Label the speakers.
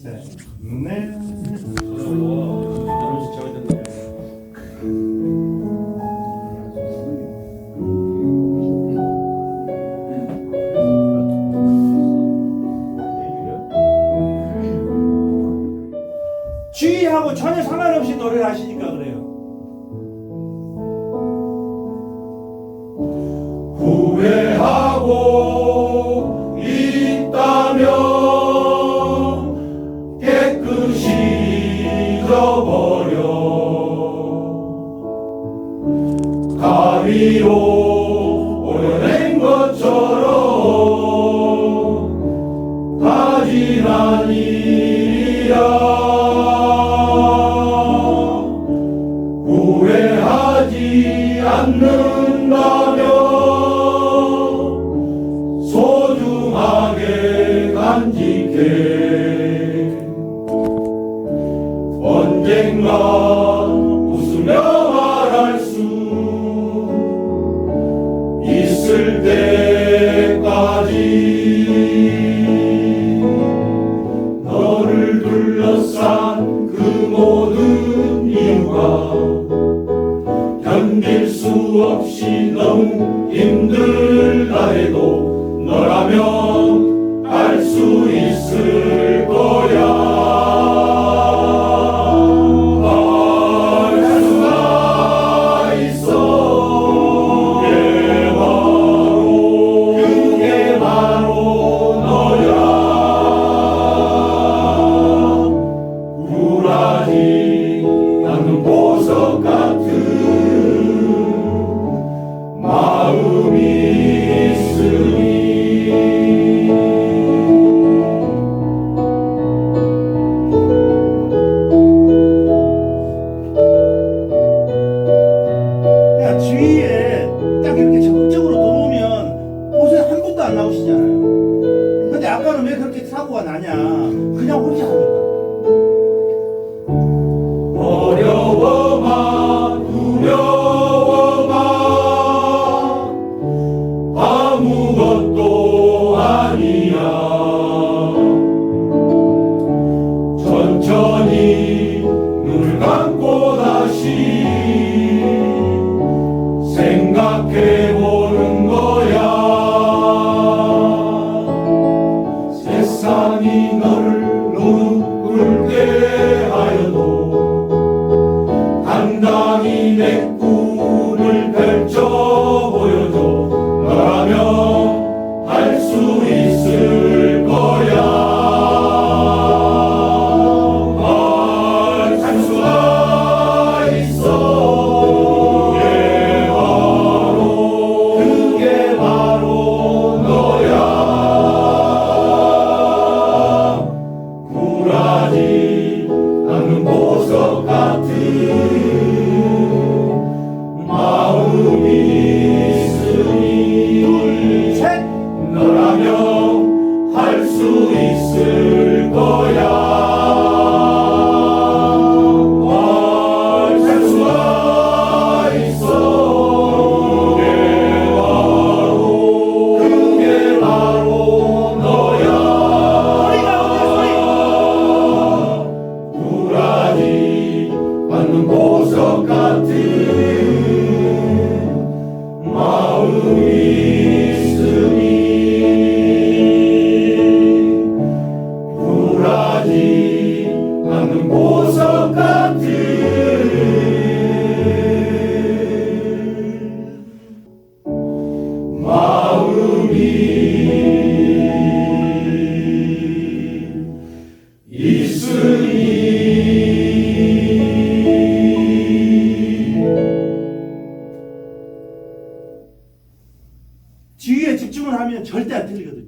Speaker 1: 셋,
Speaker 2: 잘 됐네.
Speaker 1: 주의하고 전혀 상관없이 노래를 하시니까
Speaker 3: 위로 오려낸 것처럼 일이야 후회하지 않는다면 소중하게 간직 있을 때까지 너를 둘러싼 그 모든 이유가 견딜 수 없이 너무 힘들다 해도 너라면 알 수 있을
Speaker 1: 주위에 딱 이렇게 적극적으로 들어오면 보세요 한 분도 안 나오시잖아요. 근데 아까는 왜 그렇게 사고가 나냐? 그냥 혼자 하니까. 절대 안 틀리거든요.